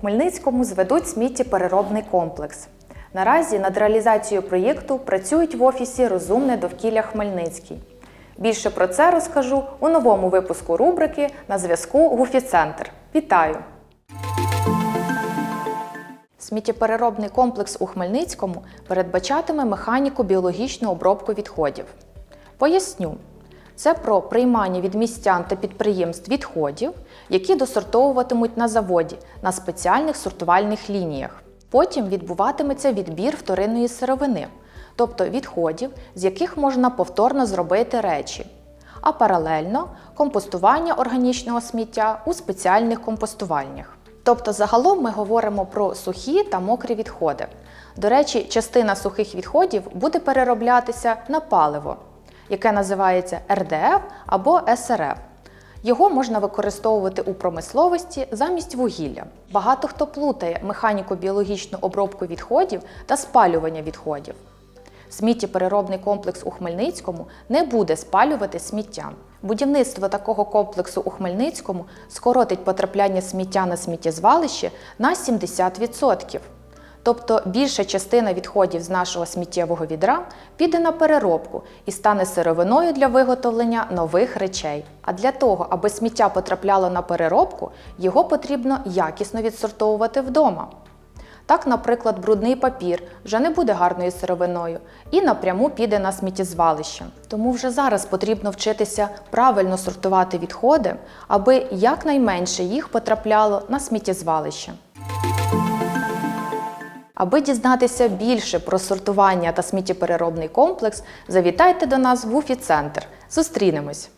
Хмельницькому зведуть сміттєпереробний комплекс. Наразі над реалізацією проєкту працюють в офісі Розумне довкілля Хмельницький. Більше про це розкажу у новому випуску рубрики на зв'язку Гуфі-центр. Вітаю! Сміттєпереробний комплекс у Хмельницькому передбачатиме механіко-біологічну обробку відходів. Поясню. Це про приймання від містян та підприємств відходів, які досортовуватимуть на заводі на спеціальних сортувальних лініях. Потім відбуватиметься відбір вторинної сировини, тобто відходів, з яких можна повторно зробити речі, а паралельно компостування органічного сміття у спеціальних компостувальнях. Тобто, загалом ми говоримо про сухі та мокрі відходи. До речі, частина сухих відходів буде перероблятися на паливо, яке називається РДФ або СРФ. Його можна використовувати у промисловості замість вугілля. Багато хто плутає механіко-біологічну обробку відходів та спалювання відходів. Сміттєпереробний комплекс у Хмельницькому не буде спалювати сміття. Будівництво такого комплексу у Хмельницькому скоротить потрапляння сміття на сміттєзвалище на 70%. Тобто більша частина відходів з нашого сміттєвого відра піде на переробку і стане сировиною для виготовлення нових речей. А для того, аби сміття потрапляло на переробку, його потрібно якісно відсортовувати вдома. Так, наприклад, брудний папір вже не буде гарною сировиною і напряму піде на сміттєзвалище. Тому вже зараз потрібно вчитися правильно сортувати відходи, аби якнайменше їх потрапляло на сміттєзвалище. Аби дізнатися більше про сортування та сміттєпереробний комплекс, завітайте до нас в Уфі-центр. Зустрінемось!